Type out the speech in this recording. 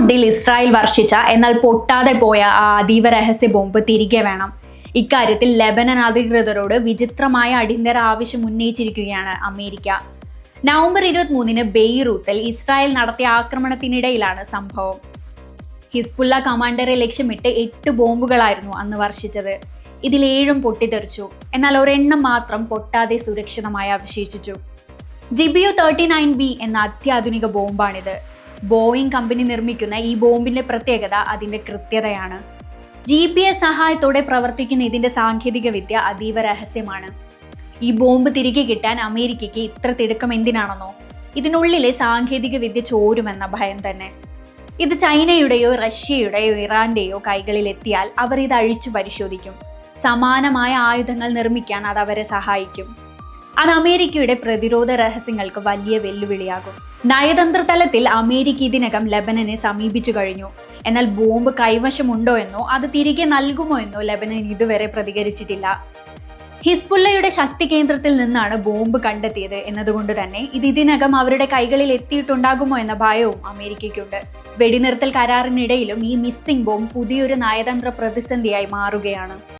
ബെയ്റൂട്ടിൽ Israel വർഷിച്ച എന്നാൽ പൊട്ടാതെ പോയ ആ അതീവ രഹസ്യ ബോംബ് തിരികെ വേണം. ഇക്കാര്യത്തിൽ ലെബനൻ അധികൃതരോട് വിചിത്രമായ അടിയന്തര ആവശ്യം ഉന്നയിച്ചിരിക്കുകയാണ് അമേരിക്ക. നവംബർ ഇരുപത്തിമൂന്നിന് ബെയ്റൂത്തിൽ ഇസ്രായേൽ നടത്തിയ ആക്രമണത്തിനിടയിലാണ് സംഭവം. ഹിസ്ബുല്ല കമാൻഡറെ ലക്ഷ്യമിട്ട് എട്ട് ബോംബുകളായിരുന്നു അന്ന് വർഷിച്ചത്. ഇതിലേഴും പൊട്ടിത്തെറിച്ചു. എന്നാൽ ഒരെണ്ണം മാത്രം പൊട്ടാതെ സുരക്ഷിതമായി അവശേഷിച്ചു. ജിബിയു തേർട്ടി നയൻ ബി എന്ന അത്യാധുനിക ബോംബാണിത്. ബോയിങ് കമ്പനി നിർമ്മിക്കുന്ന ഈ ബോംബിന്റെ പ്രത്യേകത അതിന്റെ കൃത്യതയാണ്. ജി പി എസ് സഹായത്തോടെ പ്രവർത്തിക്കുന്ന ഇതിന്റെ സാങ്കേതിക വിദ്യ അതീവ രഹസ്യമാണ്. ഈ ബോംബ് തിരികെ കിട്ടാൻ അമേരിക്കയ്ക്ക് ഇത്ര തിടുക്കം എന്തിനാണെന്നോ? ഇതിനുള്ളിലെ സാങ്കേതിക വിദ്യ ചോരുമെന്ന ഭയം തന്നെ. ഇത് ചൈനയുടെയോ റഷ്യയുടെയോ ഇറാന്റെയോ കൈകളിൽ എത്തിയാൽ അവർ ഇത് അഴിച്ചു പരിശോധിക്കും. സമാനമായ ആയുധങ്ങൾ നിർമ്മിക്കാൻ അത് അവരെ സഹായിക്കും. അത് അമേരിക്കയുടെ പ്രതിരോധ രഹസ്യങ്ങൾക്ക് വലിയ വെല്ലുവിളിയാകും. നയതന്ത്ര തലത്തിൽ അമേരിക്ക ഇതിനകം ലബനനെ സമീപിച്ചു കഴിഞ്ഞു. എന്നാൽ ബോംബ് കൈവശമുണ്ടോ എന്നോ അത് തിരികെ നൽകുമോ എന്നോ ലബനൻ ഇതുവരെ പ്രതികരിച്ചിട്ടില്ല. ഹിസ്ബുല്ലയുടെ ശക്തി കേന്ദ്രത്തിൽ നിന്നാണ് ബോംബ് കണ്ടെത്തിയത് എന്നതുകൊണ്ട് തന്നെ ഇത് ഇതിനകം അവരുടെ കൈകളിൽ എത്തിയിട്ടുണ്ടാകുമോ എന്ന ഭയവും അമേരിക്കയ്ക്കുണ്ട്. വെടിനിർത്തൽ കരാറിനിടയിലും ഈ മിസ്സിംഗ് ബോംബ് പുതിയൊരു നയതന്ത്ര പ്രതിസന്ധിയായി മാറുകയാണ്.